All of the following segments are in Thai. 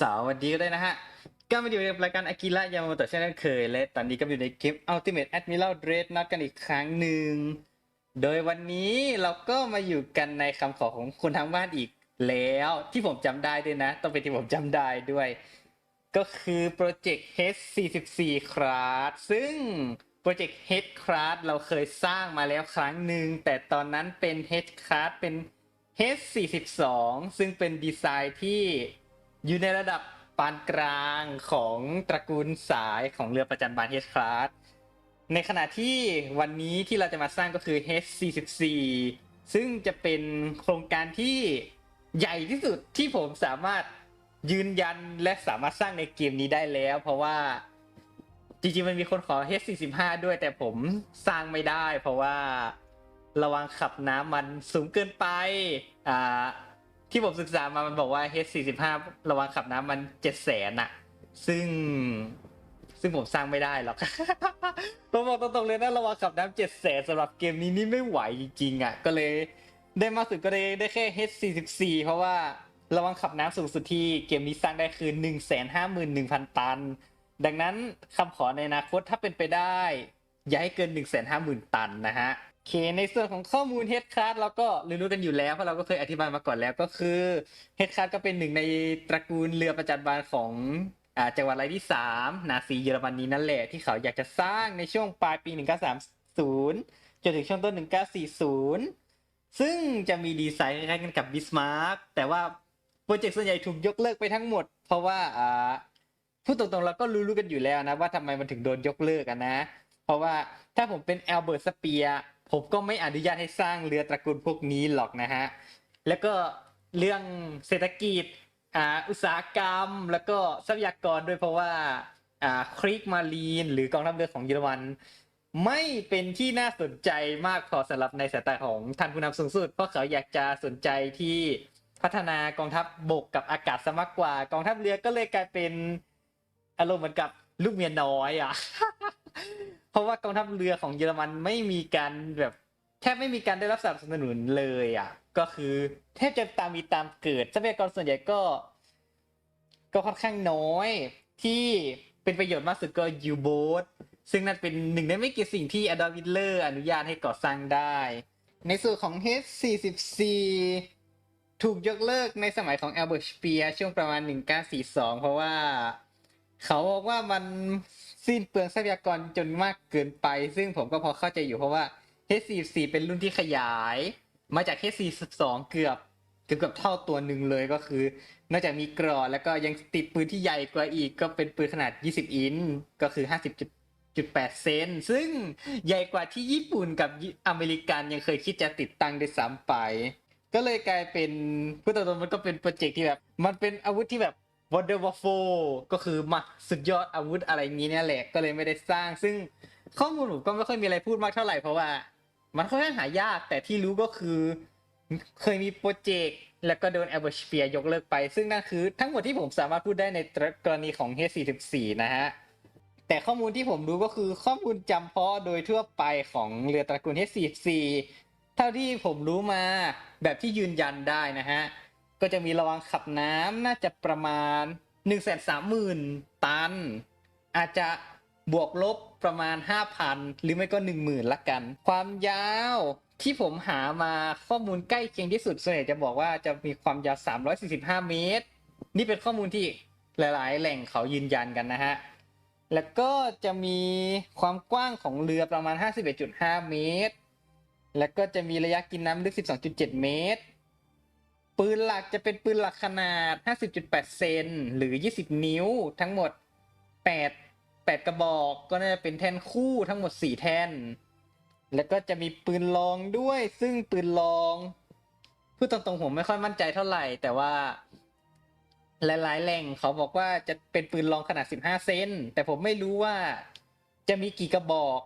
สวัสดีก็ได้นะฮะ ก็มาอยู่ในรายการอากิระยามาโตะเช่นเคยและตอนนี้ก็อยู่ในเกม Ultimate Admiral Dreadnought กันอีกครั้งหนึ่ง โดยวันนี้เราก็มาอยู่กันในคำขอของคนทางบ้านอีกแล้วที่ผมจำได้ด้วยนะ ต้องเป็นที่ผมจำได้ด้วย ก็คือโปรเจกต์ H44 คลาสซึ่งโปรเจกต์ H คลาสเราเคยสร้างมาแล้วครั้งหนึ่ง แต่ตอนนั้นเป็น H คลาสเป็น H42 ซึ่งเป็นดีไซน์ที่ อยู่ในระดับปานกลางของตระกูลสายของเรือประจันบาน H คลาสในขณะที่วันนี้ที่เราจะมาสร้างก็คือ H44 ซึ่งจะเป็นโครงการที่ใหญ่ที่สุดที่ผมสามารถยืนยันและสามารถสร้างในเกมนี้ได้แล้ว เพราะว่าจริงๆมันมีคนขอ H45 ด้วยแต่ผมสร้างไม่ได้ เพราะว่าระวังขับน้ำมันสูงเกินไปอ่า ที่ผมศึกษามามันบอกว่า H45 ระวังขับน้ำมันเจ็ดแสนอะซึ่งซึ่งผมสร้างไม่ได้หรอกผมบอกตรงๆเลยนะระวังขับน้ำเจ็ดแสนสำหรับเกมนี้นี่ไม่ไหวจริงๆอะ ก็เลยได้มากสุดก็เลยได้แค่ H44 เพราะว่าระวังขับน้ำสูงสุดที่เกมนี้สร้างได้คือ 151,000 ตัน ดังนั้นคำขอในอนาคตถ้าเป็นไปได้ อย่าให้เกิน 150,000 ตันนะฮะ โอเคในส่วนของข้อมูล Head Card เราก็รู้กันอยู่แล้วเพราะเราก็เคยอธิบายมาก่อนแล้วก็คือ Head Card ก็เป็นหนึ่งในตระกูลเรือประจันบานของอจังหวัดไรที่สามนาซีเยอรมนีนั่นแหละที่เขาอยากจะสร้างในช่วงปลายปี 1930 จนถึงช่วงต้น 1940 ซึ่งจะมีดีไซน์คล้ายๆกันกับบิสมาร์กแต่ว่าโปรเจกต์ส่วนใหญ่ถูกยกเลิกไปทั้งหมด เพราะว่าอ่าพูดตรงๆเราก็รู้ๆกันอยู่แล้วนะว่าทำไมมันถึงโดนยกเลิกอะนะ เพราะว่าถ้าผมเป็นแอลเบิร์ตสเปียผมก็ไม่อนุญาตให้สร้างเรือตระกูลพวกนี้หรอกนะฮะ แล้วก็เรื่องเศรษฐกิจอ่าอุตสาหกรรมแล้วก็ทรัพยากรด้วยเพราะว่าอ่าครีกมารีน หรือกองทัพเรือของเยอรมัน ไม่เป็นที่น่าสนใจมากพอสำหรับในสายตาของท่านผู้นำสูงสุด เพราะเขาอยากจะสนใจที่พัฒนากองทัพบกกับอากาศซะมากกว่ากองทัพเรือก็เลยกลายเป็นอารมณ์เหมือนกับลูกเมียน้อยอะ เพราะว่ากองทัพเรือของเยอรมันไม่มีการแบบแทบไม่มีการได้รับสนับสนุนเลยอะ ก็คือแทบจะตามมีตามเกิดทรัพยากรส่วนใหญ่ก็ ก็ค่อนข้างน้อยที่เป็นประโยชน์มากสุดก็ยูโบสซึ่งนั่นเป็นหนึ่งในไม่กี่สิ่งที่อดอลวิลเลอร์อนุญาตให้ก่อสร้างได้ ในส่วนของ H44 ถูกยกเลิกในสมัยของแอลเบิร์ตสเปียช่วงประมาณ 1942 เพราะว่า เขาบอกว่ามัน สิ้นเปลืองทรัพยากรจนมากเกินไป ซึ่งผมก็พอเข้าใจอยู่เพราะว่า H44 เป็นรุ่นที่ขยาย มาจาก H42 เกือบเกือบเท่าตัวหนึ่งเลยก็คือนอกจากมีกรอแล้วก็ยังติดปืนที่ใหญ่กว่าอีก ก็เป็นปืนขนาด 20 อินก็คือ 50.8 เซน ซึ่งใหญ่กว่าที่ญี่ปุ่นกับอเมริกันยังเคยคิดจะติดตั้งด้ซ้ำไป ก็เลยกลายเป็นพูดตรงๆมันก็เป็นโปรเจกต์ที่แบบ มันเป็นอาวุธที่แบบ Wonder w a r f o ก็คือมาสุดยอดอาวุธอะไรงนี้เนี่ยแหละก็เลยไม่ได้สร้าง ซึ่งข้อมูลผมก็ไม่ค่อยมีอะไรพูดมากเท่าไหร่เพราะว่า มันค่อนข้างหายากแต่ที่รู้ก็คือเคยมีโปรเจกต์แล้วก็โดน a l b e r t s p h e r e ยกเลิกไป ซึ่งนั่นคือทั้งหมดที่ผมสามารถพูดได้ในกรณีของ H44 นะฮะ แต่ข้อมูลที่ผมรู้ก็คือข้อมูลจำเพาะโดยทั่วไปของเรือตระกูล H44 เท่าที่ผมรู้มาแบบที่ยืนยันได้นะฮะ ก็จะมีระวังขับน้ำน่าจะประมาณ 1 3 0 0 0 0 ตัน อาจจะบวกลบประมาณ 5,000 หรือไม่ก็ 10,000ละกัน ความยาวที่ผมหามาข้อมูลใกล้เคียงที่สุดส่วนใหญ่จะบอกว่าจะมีความยาว 345 เมตร นี่เป็นข้อมูลที่หลาย ๆ แหล่งเขายืนยันกันนะฮะ แล้วก็จะมีความกว้างของเรือประมาณ 51.5 เมตร แล้วก็จะมีระยะกินน้ำลึก 12.7 เมตร ปืนหลักจะเป็นปืนหลักขนาด 50.8 เซนหรือ 20 นิ้วทั้งหมด 8 8 กระบอก ก็น่าจะเป็นแท่นคู่ทั้งหมด 4 แท่น แล้วก็จะมีปืนลองด้วย ซึ่งปืนลองพูดตรงๆผมไม่ค่อยมั่นใจเท่าไหร่ แต่ว่า หลายๆแหล่งเขาบอกว่าจะเป็นปืนลองขนาด 15 เซนแต่ผมไม่รู้ว่าจะมีกี่กระบอก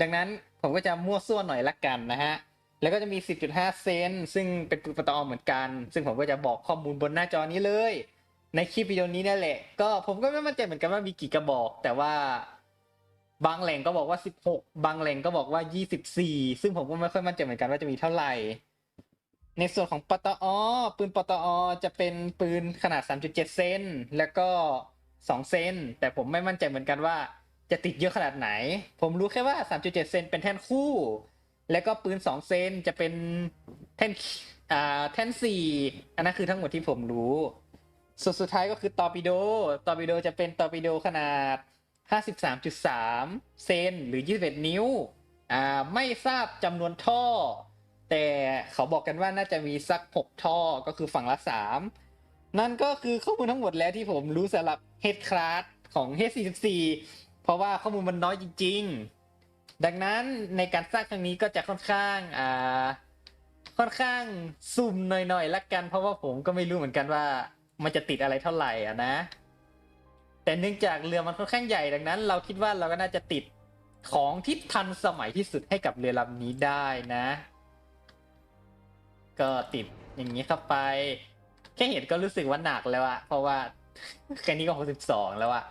ดังนั้นผมก็จะมั่วซั่วหน่อยละกันนะฮะ แล้วก็จะมี 10.5 เซน ซึ่งเป็นปืนปตอเหมือนกัน ซึ่งผมก็จะบอกข้อมูลบนหน้าจอนี้เลย ในคลิปวิดีโอนี้นั่นแหละ ก็ผมก็ไม่มั่นใจเหมือนกันว่ามีกี่กระบอก แต่ว่า บางแหล่งก็บอกว่า 16 บางแหล่งก็บอกว่า 24 ซึ่งผมก็ไม่ค่อยมั่นใจเหมือนกันว่าจะมีเท่าไหร่ ในส่วนของปตอ ปืนปตอ จะเป็นปืนขนาด 3.7 เซน แล้วก็ 2 เซน แต่ผมไม่มั่นใจเหมือนกันว่า จะติดเยอะขนาดไหน ผมรู้แค่ว่า 3.7 เซนเป็นแท่นคู่ แล้วก็ปืน2เซนจะเป็นแท่นอ่าแท่น4อันนั้นคือทั้งหมดที่ผมรู้ ส่วนสุดท้ายก็คือตอร์ปิโด ตอร์ปิโดจะเป็นตอร์ปิโดขนาด 53.3 เซนหรือ 21 นิ้ว อ่า ไม่ทราบจำนวนท่อ แต่เขาบอกกันว่าน่าจะมีสัก 6 ท่อ ก็คือฝั่งละ 3 นั่นก็คือข้อมูลทั้งหมดแล้วที่ผมรู้สำหรับ Head Class ของ H44 เพราะว่าข้อมูลมันน้อยจริง ๆ ดังนั้นในการสร้างครั้งนี้ก็จะค่อนข้างอ่าค่อนข้างสุ่มหน่อยๆละกัน เพราะว่าผมก็ไม่รู้เหมือนกันว่า มันจะติดอะไรเท่าไหร่อะนะ แต่เนื่องจากเรือมันค่อนข้างใหญ่ดังนั้น เราคิดว่าเราก็น่าจะติดของที่ทันสมัยที่สุดให้กับเรือลำนี้ได้นะ ก็ติดอย่างนี้เข้าไป แค่เห็นก็รู้สึกว่าหนักแล้วอะเพราะว่าแค่นี้ก็62แล้วอะ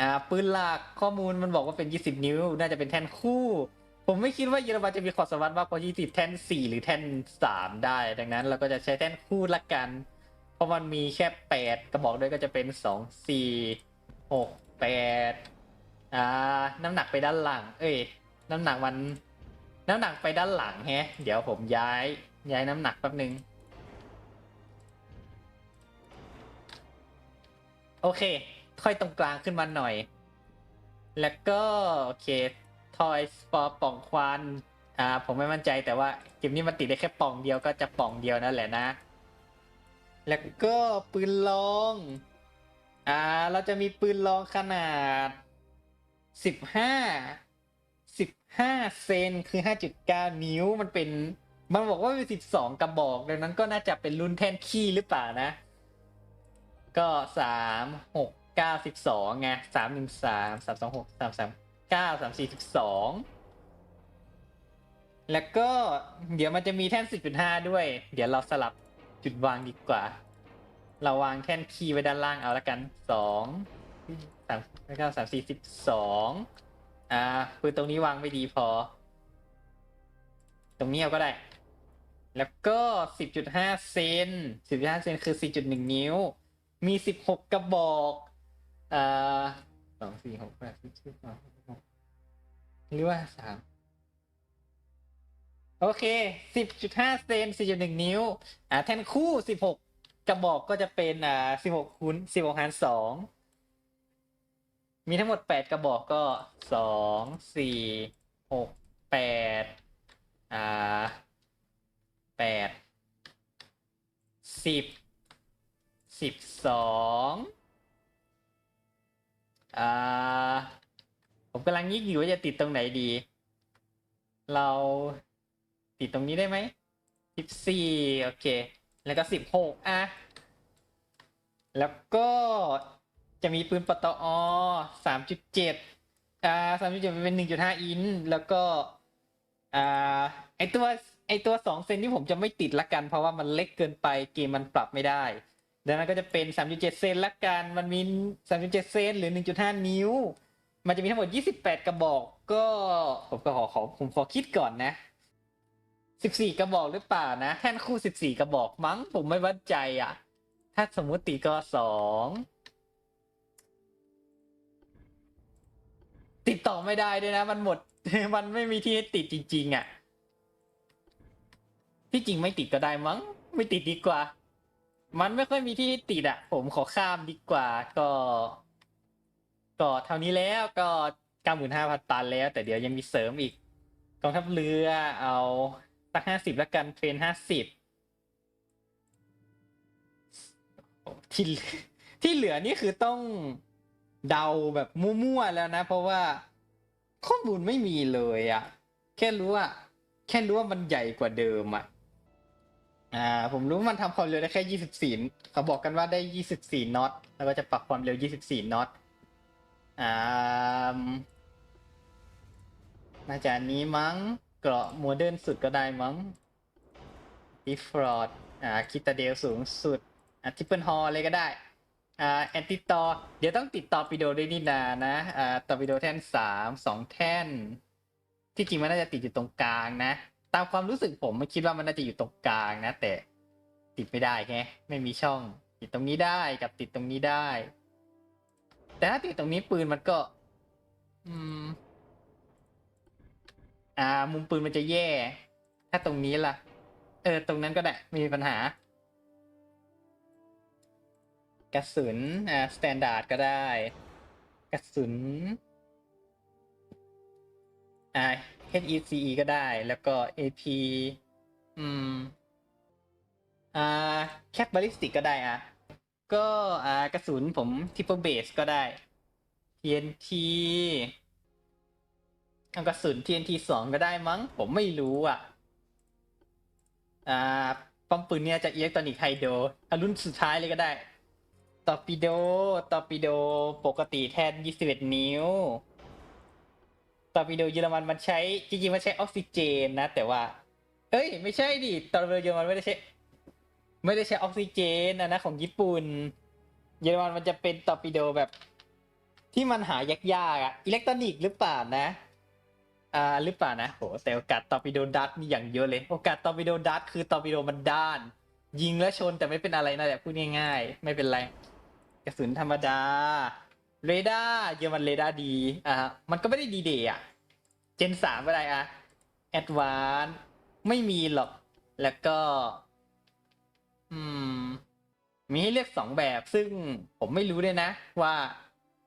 อ่าปืนหลักข้อมูลมันบอกว่าเป็น 20 นิ้ว น่าจะเป็นแท่นคู่ ผมไม่คิดว่าเยอรมันจะมีความสามารถมากกว่า 20 แท่น 4 หรือแท่น 3 ได้ ดังนั้นเราก็จะใช้แท่นคู่ละกัน เพราะมันมีแค่ 8 กระบอกด้วยก็จะเป็น 2 4 6 8 อ่า น้ำหนักไปด้านหลัง เอ้ย น้ำหนักมัน น้ำหนักไปด้านหลังแฮะ เดี๋ยวผมย้ายย้ายน้ำหนักแป๊บนึงโอเค ค่อยตรงกลางขึ้นมาหน่อย แล้วก็ โอเค Toys for ป่องควันอ่าผมไม่มั่นใจแต่ว่าเกมนี้มันติดได้แค่ป่องเดียวก็จะป่องเดียวนั่นแหละนะ แล้วก็ปืนลองอ่าเราจะมีปืนลองขนาด15 15เซนคือ5.9นิ้วมันเป็นมันบอกว่าเป็น12กระบอกดังนั้นก็น่าจะเป็นรุ่นแท่นขี้หรือเปล่านะ ก็สามหก เก้าสิบสองไงสามหนึ่งสามสามสองหกสามสามเก้าสามสี่สิบสองแล้วก็เดี๋ยวมันจะมีแท่นสิบจุดห้าด้วย เดี๋ยวเราสลับจุดวางดีกว่า เราวางแท่นคีย์ไว้ด้านล่างเอาละกันสองสามแล้วก็สามสี่สิบสองอ่าปืนตรงนี้วางไม่ดีพอ ตรงนี้เอาก็ได้ แล้วก็สิบจุดห้าเซนสิบจุดห้าเซนคือสี่จุดหนึ่งนิ้ว มีสิบหกกระบอก อ่าสองสี่หกแปดสิบสิบสองหกหรือว่าสามโอเคสิบจุดห้าเซนสี่จุดหนึ่งนิ้ว อ่าแท่นคู่สิบหกกระบอกก็จะเป็นอ่าสิบหกคูณสิบหกหารสองมีทั้งหมดแปดกระบอกก็สองสี่หกแปดอ่าแปดสิบสิบสอง อ่าผมกำลังยิกอยู่ว่าจะติดตรงไหนดี เราติดตรงนี้ได้ไหมสิบสี่โอเค แล้วก็สิบหกอะ แล้วก็จะมีปืนปตอสามจุดเจ็ดอ่าสามจุดเจ็ดเป็นหนึ่งจุดห้าอินแล้วก็อ่าไอตัวไอตัวสองเซนที่ผมจะไม่ติดละกัน เพราะว่ามันเล็กเกินไปเกมมันปรับไม่ได้ ดังนั้นก็จะเป็น 3.7 เซนละกัน มันมี 3.7 เซนหรือ 1.5 นิ้ว มันจะมีทั้งหมด 28 กระบอก ก็ผมก็ขอขอผมขอคิดก่อนนะ 14 กระบอกหรือเปล่านะ แท่นคู่ 14 กระบอกมั้ง ผมไม่วัดใจอะ ถ้าสมมุติตีก็สองติดต่อไม่ได้ด้วยนะ มันหมด มันไม่มีที่ให้ติดจริง ๆอะ ที่จริงไม่ติดก็ได้มั้ง ไม่ติดดีกว่า มันไม่ค่อยมีที่ติดอะผมขอข้ามดีกว่าก็ ก็เท่านี้แล้วก็เก้าหมื่นห้าพันตันแล้ว แต่เดี๋ยวยังมีเสริมอีกกองทัพเรือเอาสักห้าสิบแล้วกันเทรนห้าสิบที่ที่เหลือนี่คือต้องเดาแบบมั่วๆแล้วนะ เพราะว่าข้อมูลไม่มีเลยอะ่ะแค่รู้ว่า แค่รู้ว่ามันใหญ่กว่าเดิมอะ อ่าผมรู้มันทำความเร็วได้แค่ยี่สิบสี่เขาบอกกันว่าได้ยี่สิบสี่น็อตแล้วก็จะปรับความเร็วยี่สิบสี่น็อตอ่าน่าจะนี้มั้งเกราะโมเดิร์นสุดก็ได้มั้งดิฟรอดอ่าคิตาเดลสูงสุดอ่าทิปเปิลฮอลเลยก็ได้อ่าแอนติตอเดี๋ยวต้องติดต่อปิโดด้วยนี่นานะอ่าต่อปิโดแท่นสามสองแท่น ที่จริงมันน่าจะติดอยู่ตรงกลางนะ ตามความรู้สึกผมมันคิดว่ามันน่าจะอยู่ตรงกลางนะ แต่ติดไม่ได้แฮะไม่มีช่อง ติดตรงนี้ได้กับติดตรงนี้ได้ แต่ถ้าติดตรงนี้ปืนมันก็ อืม อ่า มุมปืนมันจะแย่ ถ้าตรงนี้ล่ะ เออ ตรงนั้นก็ได้ไม่มีปัญหากระสุนอ่าสแตนดาร์ดก็ได้ กระสุนอ่า HECE ก็ได้ แล้วก็ AP อืม อ่า แคปบาลิสติกก็ได้อะ ก็อ่ากระสุนผมทิปเปอร์เบสก็ได้ TNT เอากระสุน TNT สองก็ได้มั้ง ผมไม่รู้อะ อ่าป้อมปืนเนี่ยจะอิเล็กทรอนิกไฮโดอารุ่นสุดท้ายเลยก็ได้ ตอร์ปิโด ตอร์ปิโด ปกติแทน 21 นิ้ว ตอร์ปิโดเยอรมันมันใช้จริงๆมันใช้ออกซิเจนนะ แต่ว่า เอ้ย ไม่ใช่ดิตอร์ปิโดเยอรมันไม่ได้ใช้ ไม่ได้ใช้ออกซิเจนนะนะของญี่ปุ่น เยอรมันมันจะเป็นตอร์ปิโดแบบ ที่มันหายากๆอะอิเล็กทรอนิกส์หรือเปล่านะอ่าหรือเปล่านะโหแต่โอกาสตอร์ปิโดดัตมีอย่างเยอะเลย โอกาสตอร์ปิโดดัตคือตอร์ปิโดมันด้าน ยิงแล้วชนแต่ไม่เป็นอะไรนั่นแหละพูดง่ายๆ ไม่เป็นไร กระสุนธรรมดา เรดาร์เยอรมันเรดาร์ดี อ่ามันก็ไม่ได้ดีเดย์อะ เจนสามอะไรอะแอดวานไม่มีหรอก แล้วก็ อืม มีให้เลือกสองแบบ ซึ่งผมไม่รู้เลยนะ ว่า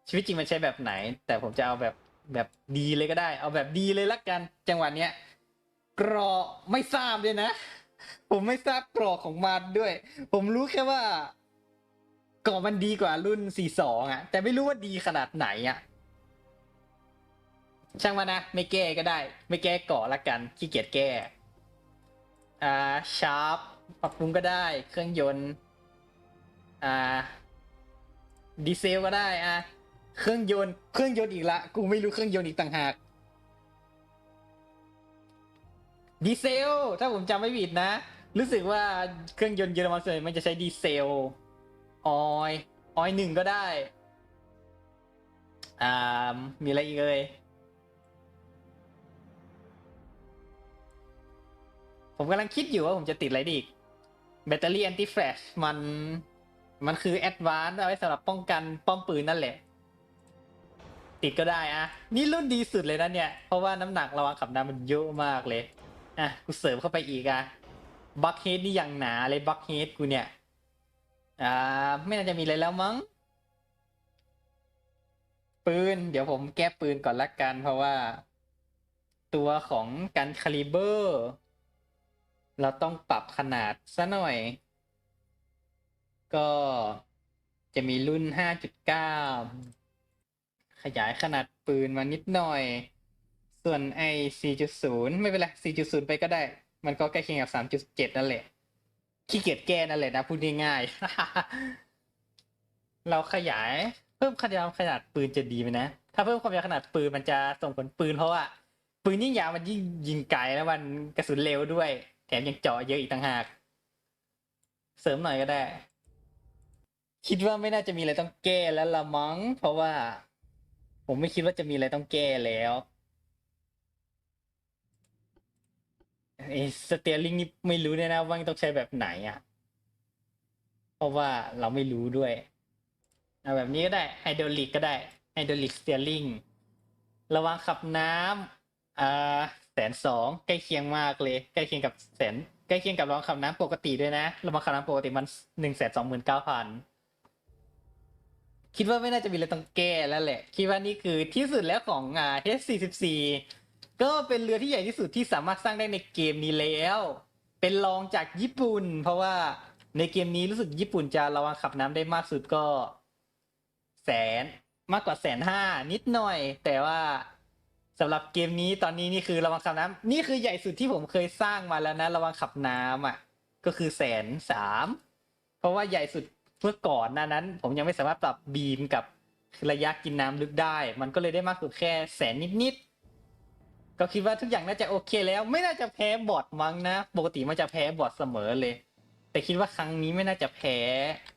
ชีวิตจริงมันใช้แบบไหน แต่ผมจะเอาแบบแบบดีเลยก็ได้ เอาแบบดีเลยละกัน จังหวะเนี้ยกรอไม่ทราบเลยนะ ผมไม่ทราบกรอของมันด้วย ผมรู้แค่ว่า กรอมันดีกว่ารุ่น 42 อะ แต่ไม่รู้ว่าดีขนาดไหนอะ ช่างมานะ ไม่แก้ก็ได้ ไม่แก้ก่อละกัน ขี้เกียจแก้ อ่า ชาร์ป ปรับปรุงก็ได้ เครื่องยนต์ อ่า ดีเซลก็ได้ อะ เครื่องยนต์ เครื่องยนต์อีกละ กูไม่รู้เครื่องยนต์อีกต่างหาก ดีเซล ถ้าผมจำไม่ผิดนะ รู้สึกว่าเครื่องยนต์เยอรมันส่วนใหญ่มันจะใช้ดีเซล ออยออยหนึ่งก็ได้ อ่า มีอะไรอีกเอ่ยผมกำลังคิดอยู่ว่าผมจะติดอะไรดีอีกแบตเตอรี่แอนตี้แฟลชมัน มันคือแอดวานซ์เอาไว้สำหรับป้องกันป้อมปืนนั่นแหละ ติดก็ได้อะนี่รุ่นดีสุดเลยนะเนี่ย เพราะว่าน้ำหนักระวังขับน้ำมันเยอะมากเลย อะ กูเสริมเข้าไปอีกอะบัคเฮดนี่ย่างหนาเลยบัคเฮดกูเนี่ย อ่า ไม่น่าจะมีอะไรแล้วมั้ง ปืน เดี๋ยวผมแก้ปืนก่อนละกัน เพราะว่า ตัวของกันคาลิเบอร์ เราต้องปรับขนาดซะหน่อย ก็จะมีรุ่น 5.9 ขยายขนาดปืนมานิดหน่อย ส่วนไอ้4.0 ไม่เป็นไร 4.0 ไปก็ได้ มันก็ใกล้เคียงกับ 3.7 นั่นแหละ ขี้เกียจแก้นั่นแหละนะพูดง่ายๆ เราขยายเพิ่มขนาดขนาดปืนจะดีไหมนะ ถ้าเพิ่มความยาวขนาดปืนมันจะส่งผลปืนเพราะว่าปืนยิ่งยาวมันยิ่งยิงไกลแล้วมันกระสุนเร็วด้วย แถมยังเจาะเยอะอีกต่างหาก เสริมหน่อยก็ได้ คิดว่าไม่น่าจะมีอะไรต้องแก้แล้วละมั้งเพราะว่า ผมไม่คิดว่าจะมีอะไรต้องแก้แล้ว ไอ้สเตียริงนี่ไม่รู้เลยนะว่าต้องใช้แบบไหนอะ เพราะว่าเราไม่รู้ด้วยเอาแบบนี้ก็ได้ไฮดรอลิกก็ได้ไฮดรอลิกสเตียริงระวังขับน้ำอ่าแสนสองใกล้เคียงมากเลยใกล้เคียงกับแสนใกล้เคียงกับระวังขับน้ำปกติด้วยนะระวังขับน้ำปกติมันหนึ่งแสนสองหมื่นเก้าพันคิดว่าไม่น่าจะมีอะไรต้องแก้แล้วแหละ คิดว่านี่คือที่สุดแล้วของอ่า H44 ก็เป็นเรือที่ใหญ่ที่สุดที่สามารถสร้างได้ในเกมนี้แล้ว เป็นรองจากญี่ปุ่น เพราะว่าในเกมนี้รู้สึกญี่ปุ่นจะระวังขับน้ำได้มากสุดก็ แสนมากกว่าแสนห้านิดหน่อย แต่ว่าสำหรับเกมนี้ตอนนี้นี่คือระวังขับน้ำนี่คือใหญ่สุดที่ผมเคยสร้างมาแล้วนะระวังขับน้ำอะ ก็คือแสนสามเพราะว่าใหญ่สุดเมื่อก่อนหน้านั้น ผมยังไม่สามารถปรับบีมกับระยะกินน้ำลึกได้ มันก็เลยได้มากสุดแค่แสนนิดๆ ก็คิดว่าทุกอย่างน่าจะโอเคแล้ว ไม่น่าจะแพ้บอทมั้งนะ ปกติมันจะแพ้บอทเสมอเลย แต่คิดว่าครั้งนี้ไม่น่าจะแพ้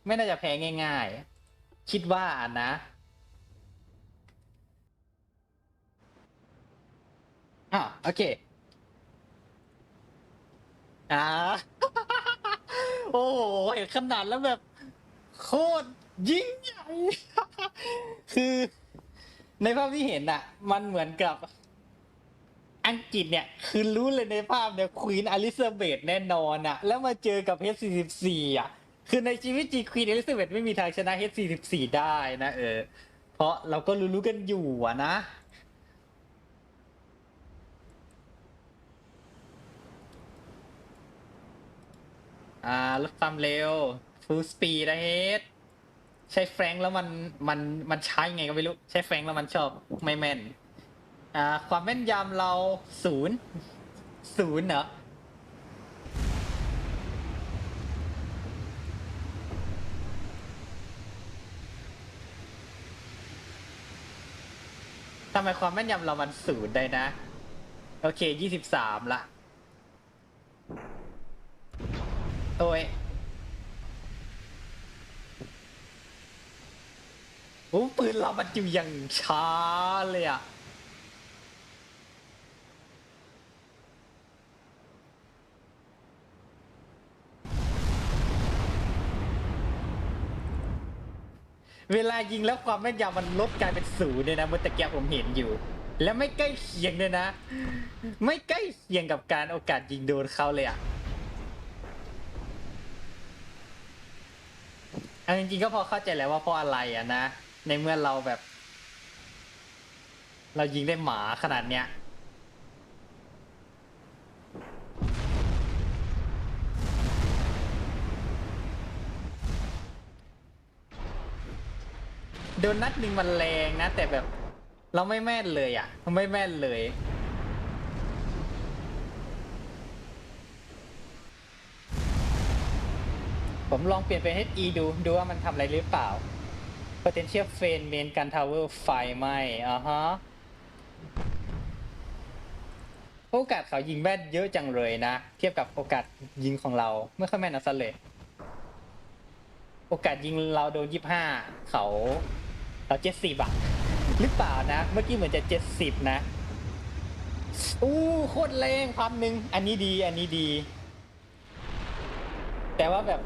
ไม่น่าจะแพ้ง่าย ๆ คิดว่านะอะโอเคอ่า โอ้โหเห็นขนาดแล้วแบบ โคตรยิ่งใหญ่ คือในภาพที่เห็นอะมันเหมือนกับ อังกฤษเนี่ยคือรู้เลยในภาพเนี่ยควีนอลิซาเบธแน่นอนอะแล้วมาเจอกับ H44 อะคือในชีวิตจริงควีนอลิซาเบธไม่มีทางชนะ H44 ได้นะเออ เพราะเราก็รู้ๆกันอยู่อะนะ อ่าลดความเร็ว full speed นะเฮดใช้แฟรงค์แล้วมันมันมันใช้ไงก็ไม่รู้ ใช้แฟรงค์แล้วมันชอบไม่แม่น อ่าความแม่นยำเราศูนย์ศูนย์เหรอทำไมความแม่นยำเรามันศูนย์ได้นะ โอเคยี่สิบสามละโอ้ยโอ้ปืนเรามันอยู่อย่างช้าเลยอะ เวลายิงแล้วความแม่นยำมันลดกลายเป็นศูนย์เลยนะเมื่อตะกี้ผมเห็นอยู่ แล้วไม่ใกล้เคียงเลยนะ ไม่ใกล้เคียงกับการโอกาสยิงโดนเขาเลยอะเอาจริงๆก็พอเข้าใจแล้วว่าเพราะอะไรอะนะ ในเมื่อเราแบบ เรายิงได้หมาขนาดเนี้ย โดนนัดหนึ่งมันแรงนะ แต่แบบเราไม่แม่นเลยอะไม่แม่นเลยผมลองเปลี่ยนเป็น HE ดู ดูว่ามันทำอะไรหรือเปล่า potential f a n main gun tower ไฟไหมอ่าฮะโอกาสเขายิงแม่นเยอะจังเลยนะ เทียบกับโอกาสยิงของเรา ไม่ค่อยแม่นนะซะเลย โอกาสยิงเราโดนยี่ห้าเขา เราเจ็ดสิบอะหรือเปล่านะ เมื่อกี้เหมือนจะเจ็ดสิบนะอู้โคตรแรงความหนึ่งอันนี้ดีอันนี้ดี แต่ว่าแบบ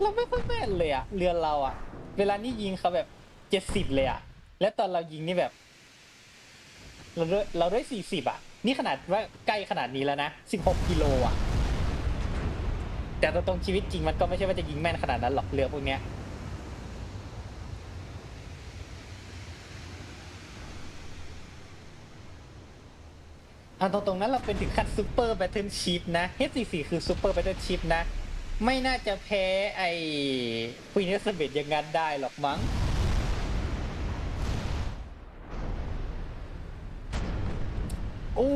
เราไม่ค่อยแม่นเลยอะเรือเราอะเวลานี้ยิงเขาแบบเจ็ดสิบเลยอะและตอนเรายิงนี่แบบ เราได้เราได้สี่สิบอะนี่ขนาดว่าใกล้ขนาดนี้แล้วนะสิบหกกิโลอะแต่ตรงชีวิตจริงมันก็ไม่ใช่ว่าจะยิงแม่นขนาดนั้นหรอกเรือพวกเนี้ย เอาตรงๆนั้นเราเป็นถึงขั้นซูเปอร์แบทเทิลชิพนะ H44 คือซูเปอร์แบทเทิลชิพนะ ไม่น่าจะแพ้ไอ้ควีนเอสเบดอย่างนั้นได้หรอกมั้งโอ้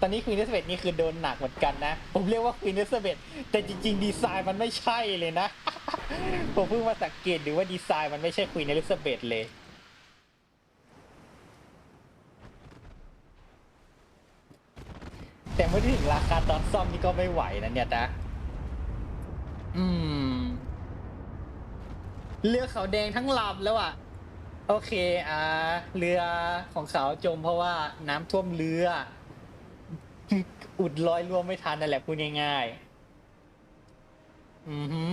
ตอนนี้ควีนเอสเบดนี่คือโดนหนักเหมือนกันนะ ผมเรียกว่าควีนเอสเบดแต่จริง ๆ ดีไซน์มันไม่ใช่เลยนะ ผมเพิ่งมาสังเกตดูว่าดีไซน์มันไม่ใช่ควีนเอลิซาเบธเลย แต่เมื่อ ถึงราคาตอนซ่อมนี่ก็ไม่ไหวนะเนี่ยนะอืม เรือเขาแดงทั้งลำแล้วอะ โอเค อ่า เรือของเขาจมเพราะว่าน้ำท่วมเรือ อุดลอยรวมไม่ทันนั่นแหละพูดง่ายๆ อือฮึ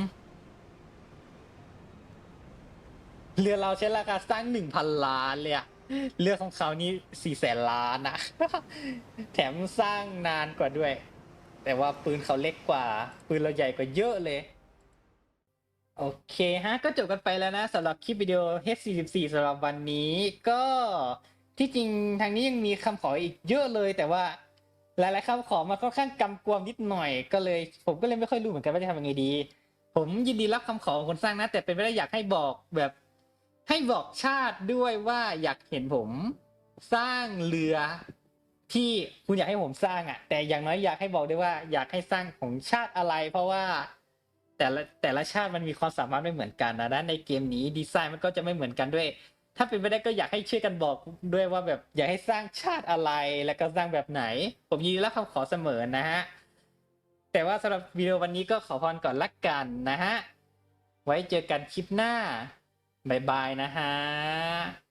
เรือเราใช้ราคาสร้างหนึ่งพันล้านเลยอะ เรือของเขานี่สี่แสนล้านนะ แถมสร้างนานกว่าด้วย แต่ว่าปืนเขาเล็กกว่า ปืนเราใหญ่กว่าเยอะเลย โอเคฮะ ก็จบกันไปแล้วนะสำหรับคลิปวิดีโอ H44 สำหรับวันนี้ ก็ที่จริงทางนี้ยังมีคำขออีกเยอะเลย แต่ว่าหลายๆคำขอมาค่อนข้างกำกวมนิดหน่อย ก็เลย ผมก็เลยไม่ค่อยรู้เหมือนกันว่าจะทำยังไงดี ผมยินดีรับคำขอของคนสร้างนะ แต่เป็นไปได้อยากให้บอกแบบ ให้บอกชาติด้วยว่าอยากเห็นผมสร้างเรือที่คุณอยากให้ผมสร้างอะ แต่อย่างน้อยอยากให้บอกด้วยว่า อยากให้สร้างของชาติอะไร เพราะว่าแต่ละแต่ละชาติมันมีความสามารถไม่เหมือนกันนะด้านในเกมนี้ดีไซน์มันก็จะไม่เหมือนกันด้วย ถ้าเป็นไปได้ก็อยากให้ช่วยกันบอกด้วยว่าแบบอยากให้สร้างชาติอะไรแล้วก็สร้างแบบไหน ผมยินดีรับคำขอเสมอนะฮะแต่ว่าสำหรับวิดีโอวันนี้ก็ขอพรก่อนละกันนะฮะไว้เจอกันคลิปหน้า บายบายนะฮะ